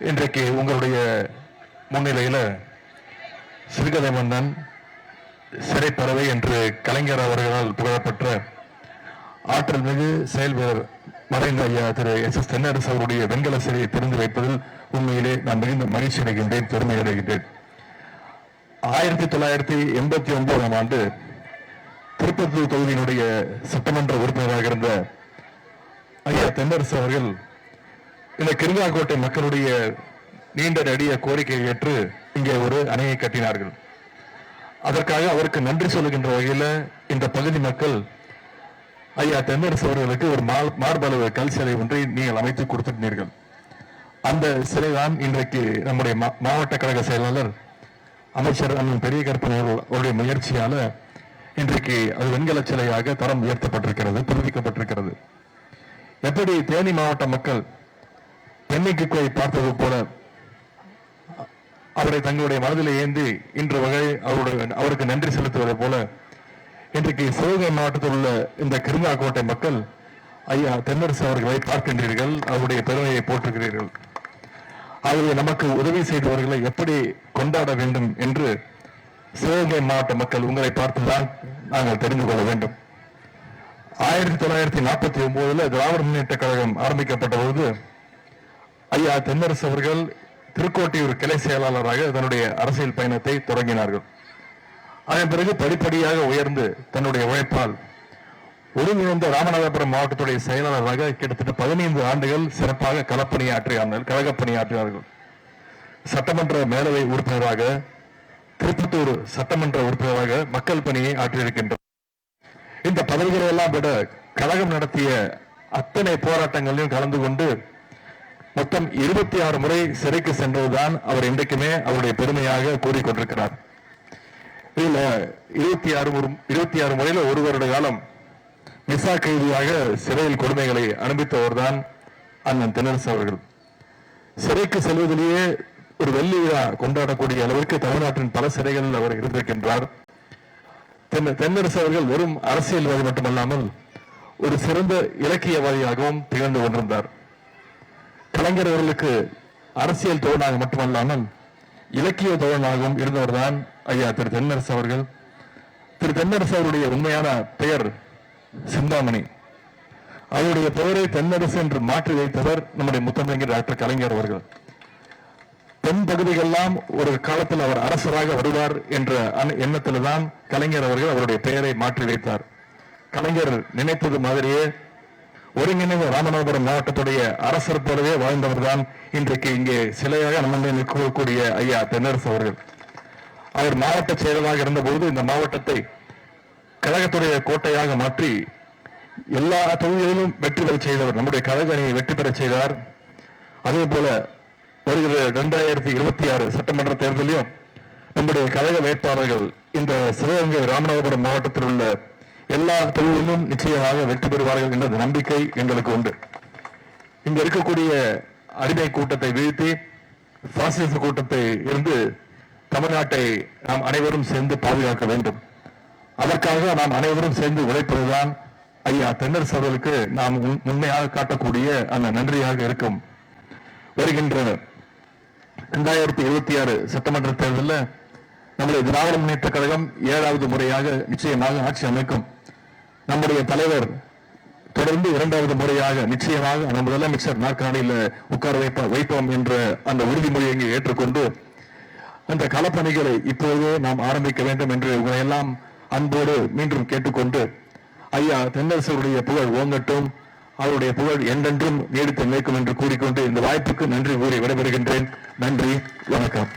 இன்றைக்கு உங்களுடைய முன்னிலையில் சிறுகதை மன்னன் சிறைப்பறவை என்று கலைஞர் அவர்களால் புகழப்பெற்ற ஆற்றல் மிகு செயல் வீரர் மறைந்த ஐயா திரு எஸ் எஸ் தென்னரசு அவருடைய வெண்கல சிலையை திறந்து வைப்பதில் உண்மையிலே நான் மிகுந்த மகிழ்ச்சி அடைகின்றேன் பெருமை அடைகின்றேன். ஆயிரத்தி தொள்ளாயிரத்தி எண்பத்தி ஒன்பதாம் ஆண்டு திருப்பத்தூர் தொகுதியினுடைய சட்டமன்ற உறுப்பினராக இருந்த ஐயா தென்னரசு அவர்கள் இந்த கிருங்காக்கோட்டை மக்களுடைய நீண்ட நெடிய கோரிக்கையை ஏற்று இங்கே ஒரு அணையை கட்டினார்கள். அதற்காக அவருக்கு நன்றி சொல்லுகின்ற வகையில் இந்த பகுதி மக்கள் ஐயா தென்னரசு அவர்களுக்கு ஒரு மார்பளவு கல் சிலை ஒன்றை நீங்கள் அமைத்து கொடுத்திருந்தீர்கள். அந்த சிலை தான் இன்றைக்கு நம்முடைய மாவட்ட கழக செயலாளர் அமைச்சர் அண்ணன் பெரிய கற்பனை அவருடைய முயற்சியால இன்றைக்கு அது வெண்கல சிலையாக தரம் உயர்த்தப்பட்டிருக்கிறது புதுப்பிக்கப்பட்டிருக்கிறது. எப்படி தேனி மாவட்ட மக்கள் பெண்ணிக்கு பார்த்தது போல அவரை தங்களுடைய மனதில் ஏந்தி இன்று வகை அவருடைய அவருக்கு நன்றி செலுத்துவதை போல இன்றைக்கு சிவகங்கை மாவட்டத்தில் உள்ள இந்த கிருங்காக்கோட்டை மக்கள் ஐயா தென்னரசு அவர்களை பார்க்கின்றீர்கள் அவருடைய பெருமையை போற்றுகிறீர்கள். அவர்கள் நமக்கு உதவி செய்தவர்களை எப்படி கொண்டாட வேண்டும் என்று சிவகங்கை மாவட்ட மக்கள் உங்களை பார்த்துதான் நாங்கள் தெரிந்து கொள்ள வேண்டும். ஆயிரத்தி தொள்ளாயிரத்தி நாற்பத்தி ஒன்பதுல திராவிட முன்னேற்ற கழகம் ஆரம்பிக்கப்பட்ட பொழுது ஐயா தென்னரசு அவர்கள் திருக்கோட்டியூர் கிளை செயலாளராக தன்னுடைய அரசியல் பயணத்தை தொடங்கினார்கள். அதன் பிறகு படிப்படியாக உயர்ந்து தன்னுடைய உழைப்பால் ஒருங்கிணைந்த ராமநாதபுரம் மாவட்டத்துடைய செயலாளராக கிட்டத்தட்ட பதினைந்து ஆண்டுகள் சிறப்பாக களப்பணியாற்றினார்கள் கழகப்பணியாற்றினார்கள். சட்டமன்ற மேலவை உறுப்பினராக திருப்பத்தூர் சட்டமன்ற உறுப்பினராக மக்கள் பணியை ஆற்றியிருக்கின்றனர். இந்த பதவிகளை எல்லாம் விட கழகம் நடத்திய அத்தனை போராட்டங்களிலும் கலந்து கொண்டு மொத்தம் இருபத்தி ஆறு முறை சிறைக்கு சென்றதுதான் அவர் இன்றைக்குமே அவருடைய பெருமையாக கூறிக்கொண்டிருக்கிறார். இதுல இருபத்தி ஆறு இருபத்தி ஆறு முறையில ஒரு வருட காலம் மிசா கைதியாக சிறையில் கொடுமைகளை அனுபவித்தவர் தான் அண்ணன் தென்னரசு அவர்கள். சிறைக்கு செல்வதிலேயே ஒரு வெள்ளி விழா கொண்டாடக்கூடிய அளவிற்கு தமிழ்நாட்டின் பல சிறைகளில் அவர் இருந்திருக்கின்றார். தென்னரசு அவர்கள் வெறும் அரசியல்வாதி மட்டுமல்லாமல் ஒரு சிறந்த இலக்கியவாதியாகவும் திகழ்ந்து கொண்டிருந்தார். கலைஞர் அவர்களுக்கு அரசியல் தோழனாக மட்டுமல்லாமல் இலக்கிய தோழனாகவும் இருந்தவர்தான் ஐயா திரு தென்னரசு அவர்கள். திரு தென்னரசு அவருடைய உண்மையான பெயர் சிந்தாமணி. அவருடைய பெயரை தென்னரசு என்று மாற்றி வைத்தவர் நம்முடைய முத்தமிழங்கர் டாக்டர் கலைஞர் அவர்கள். தென் பகுதிகளெல்லாம் ஒரு காலத்தில் அவர் அரசராக வருவார் என்ற எண்ணத்தில்தான் கலைஞர் அவர்கள் அவருடைய பெயரை மாற்றி வைத்தார். கலைஞர் நினைத்தது மாதிரியே ஒருங்கிணைந்த ராமநாதபுரம் மாவட்டத்துடைய அரசர் போலவே வாழ்ந்தவர்தான் இன்றைக்கு இங்கே சிலையாக நம்ம நிற்கக்கூடிய ஐயா தென்னரசு அவர்கள். அவர் மாவட்ட செயலராக இருந்தபோது இந்த மாவட்டத்தை கழகத்துடைய கோட்டையாக மாற்றி எல்லா தொகுதிகளிலும் வெற்றி பெற செய்தவர் நம்முடைய கழக அணியை வெற்றி பெற செய்தார். அதே போல வருகிற இரண்டாயிரத்தி இருபத்தி ஆறு சட்டமன்ற தேர்தலையும் நம்முடைய கழக வேட்பாளர்கள் இந்த சிவகங்கை ராமநாதபுரம் மாவட்டத்தில் உள்ள எல்லா தொழிலும் நிச்சயமாக வெற்றி பெறுவார்கள் என்ற நம்பிக்கை எங்களுக்கு உண்டு. இங்க இருக்கக்கூடிய அடிமை கூட்டத்தை வீழ்த்தி பாசிச கூட்டத்தை இருந்து தமிழ்நாட்டை நாம் அனைவரும் சேர்ந்து பாதுகாக்க வேண்டும். அதற்காக நாம் அனைவரும் சேர்ந்து உழைப்பதுதான் ஐயா தென்னரசு அவர்களுக்கு நாம் உண்மையாக காட்டக்கூடிய அந்த நன்றியாக இருக்கும். வருகின்ற இரண்டாயிரத்தி இருபத்தி ஆறு சட்டமன்ற தேர்தலில் நம்முடைய திராவிட முன்னேற்ற கழகம் ஏழாவது முறையாக நிச்சயமாக ஆட்சி அமைக்கும். நம்முடைய தலைவர் தொடர்ந்து இரண்டாவது முறையாக நிச்சயமாக அந்த முதலமைச்சர் நாற்காலியில் உட்கார வைப்ப வைப்போம் என்ற அந்த உறுதிமொழியை இங்கே ஏற்றுக்கொண்டு அந்த களப்பணிகளை இப்போதே நாம் ஆரம்பிக்க வேண்டும் என்று உங்களை எல்லாம் அன்போடு மீண்டும் கேட்டுக்கொண்டு ஐயா தென்னரசருடைய புகழ் ஓங்கட்டும் அவருடைய புகழ் என்றென்றும் நீடித்து நிற்கும் என்று கூறிக்கொண்டு இந்த வாய்ப்புக்கு நன்றி கூறி விடைபெறுகின்றேன். நன்றி வணக்கம்.